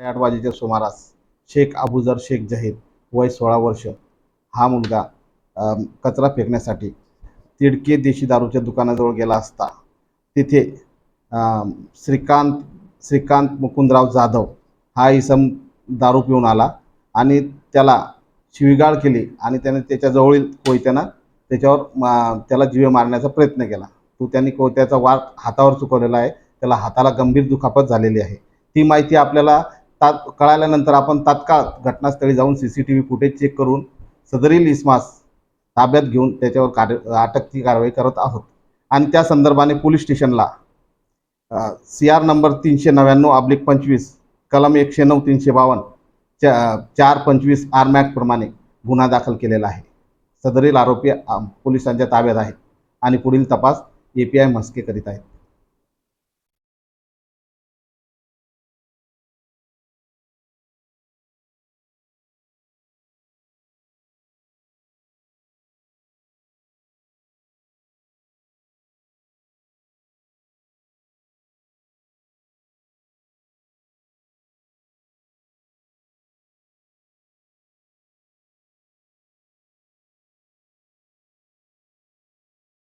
आठ वाजेच्या सुमारास शेख अबुजर शेख जहीर वय सोळा वर्ष. हा मुलगा कचरा फेकण्यासाठी तिडके देशी दारूच्या दुकानाजवळ गेला असता. तिथे श्रीकांत श्रीकांत मुकुंदराव जाधव हा इसम दारू पिऊन आला आणि त्याला शिवीगाळ केली आणि त्याने त्याच्याजवळील कोयत्यानं त्याच्यावर मा- त्याला जीवे मारण्याचा प्रयत्न केला. तो त्यांनी कोयत्याचा वार हातावर चुकवलेला आहे. त्याला हाताला गंभीर दुखापत झालेली आहे. ती माहिती आपल्याला तात कळाल्यानंतर आपण तात्काळ घटनास्थळी जाऊन C C T V footage check करून सदरील इस्मास ताब्यात घेऊन त्याच्यावर कार्य अटकची कारवाई करत आहोत. आणि त्या संदर्भाने पोलीस स्टेशनला सी आर नंबर तीनशे नव्याण्णव अब्लिक पंचवीस कलम एकशे नऊ तीनशे बावन्न चा चार पंचवीस आरमॅकप्रमाणे गुन्हा दाखल केलेला आहे. सदरील आरोपी पोलिसांच्या ताब्यात आहेत आणि पुढील तपास ए पी आय म्हस्के करीत आहेत.